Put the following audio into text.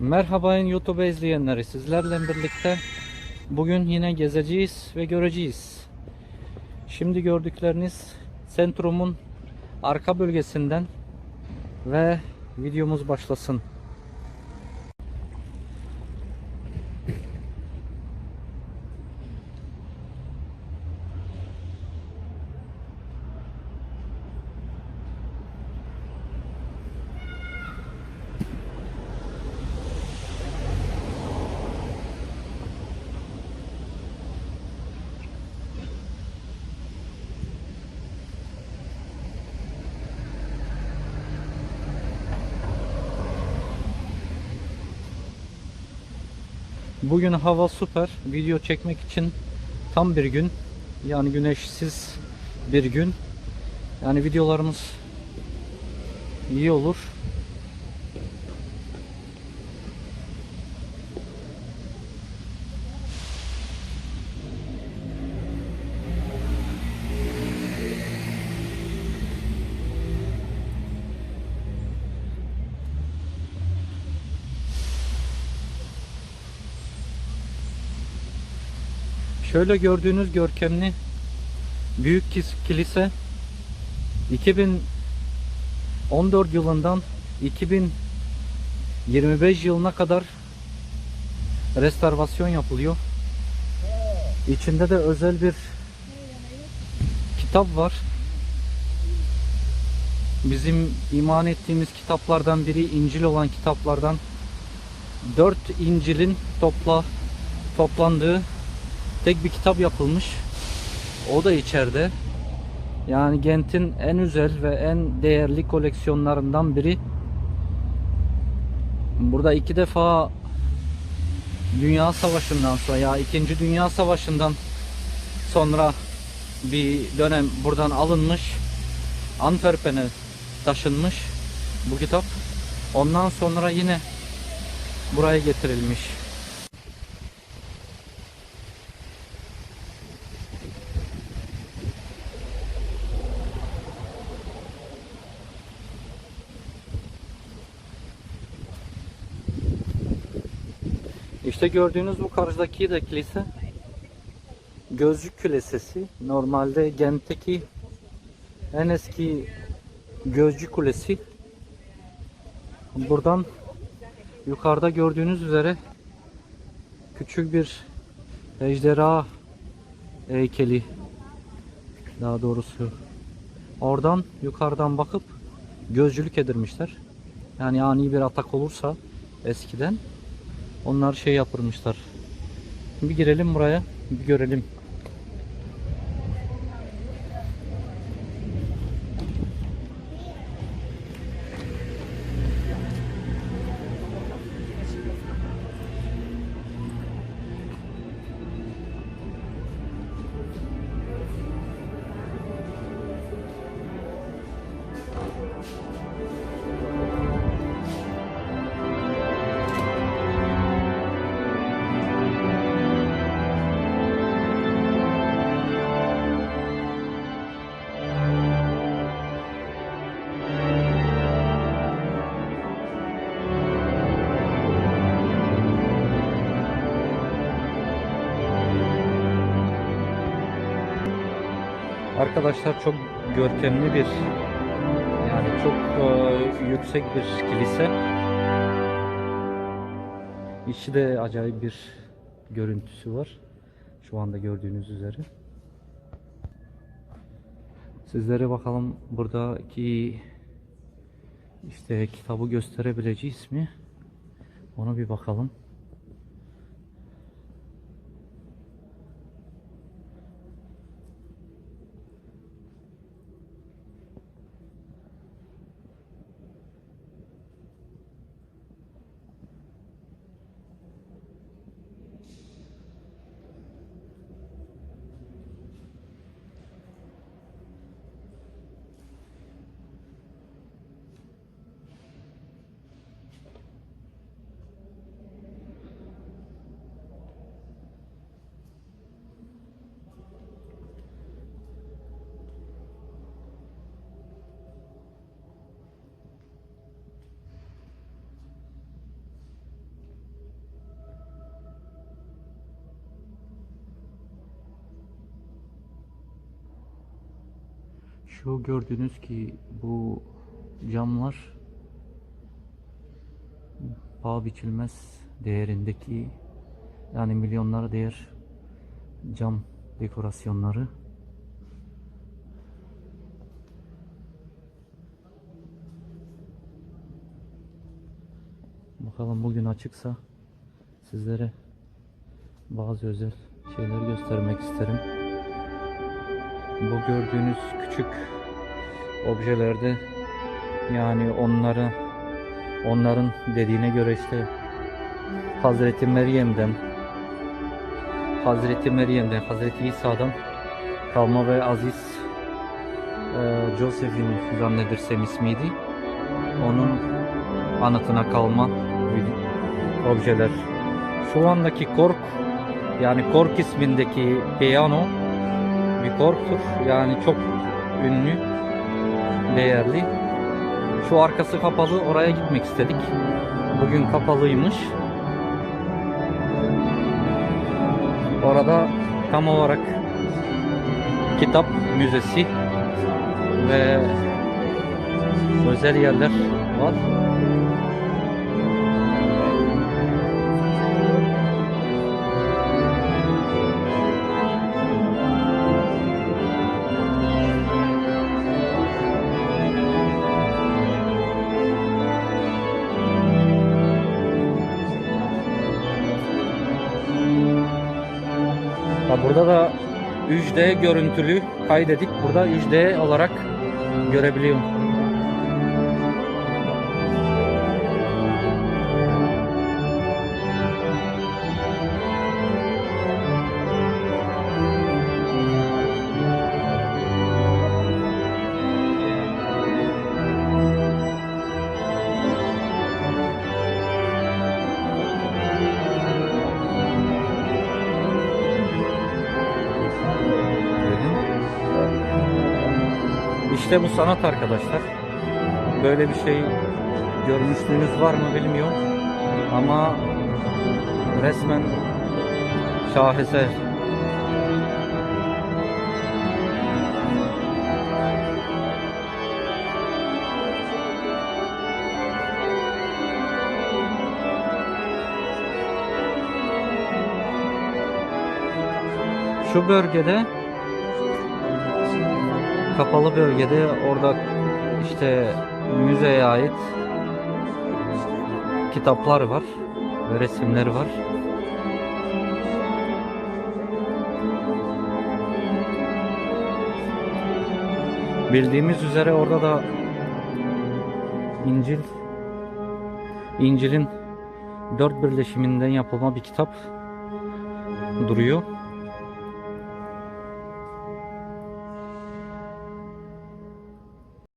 Merhaba YouTube izleyenleri sizlerle birlikte bugün yine gezeceğiz ve göreceğiz. Şimdi gördükleriniz Centrum'un arka bölgesinden ve videomuz başlasın. Bugün hava süper. Video çekmek için tam bir gün. Yani güneşsiz bir gün. Yani videolarımız iyi olur. Şöyle gördüğünüz görkemli büyük kilise 2014 yılından 2025 yılına kadar restorasyon yapılıyor. İçinde de özel bir kitap var. Bizim iman ettiğimiz kitaplardan biri İncil olan kitaplardan dört İncil'in topla toplandığı tek bir kitap yapılmış. O da içeride. Yani Gent'in en özel ve en değerli koleksiyonlarından biri. Burada iki defa Dünya Savaşı'ndan sonra ya ikinci Dünya Savaşı'ndan sonra bir dönem buradan alınmış. Antwerpen'e taşınmış bu kitap. Ondan sonra yine buraya getirilmiş. İşte gördüğünüz bu karşıdaki de kilise Gözcük Kilisesi. Normalde Gent'teki en eski Gözcü Kulesi. Buradan yukarıda gördüğünüz üzere küçük bir ejderha heykeli daha doğrusu oradan yukarıdan bakıp gözcülük edilmişler. Yani ani bir atak olursa eskiden onlar şey yapırmışlar. Bir girelim buraya, bir görelim. Arkadaşlar çok görkemli bir yani çok e, yüksek bir kilise. İçi de acayip bir görüntüsü var. Şu anda gördüğünüz üzere. Sizlere bakalım buradaki işte kitabı gösterebileceğiz mi? Ona bir bakalım. Şu gördüğünüz ki bu camlar paha biçilmez değerindeki yani milyonlara değer cam dekorasyonları. Bakalım bugün açıksa sizlere bazı özel şeyler göstermek isterim. Bu gördüğünüz küçük objelerde yani onları onların dediğine göre işte Hazreti Meryem'den Hazreti Meryem'den Hazreti İsa'dan kalma ve Aziz e, Joseph'in zannedersem ismiydi. Onun anıtına kalma objeler. Şu andaki kork yani kork ismindeki piyano bir korktur. Yani çok ünlü, değerli. Şu arkası kapalı. Oraya gitmek istedik. Bugün kapalıymış. Orada tam olarak kitap müzesi ve özel yerler var. Burada da 3D görüntülü kaydedik. Burada 3D olarak görebiliyorum. İşte bu sanat arkadaşlar. Böyle bir şey görmüşlüğünüz var mı bilmiyorum. Ama resmen şaheser. Şu bölgede kapalı bölgede orada işte müzeye ait kitaplar var ve resimler var. Bildiğimiz üzere orada da İncil İncil'in dört birleşiminden yapılma bir kitap duruyor.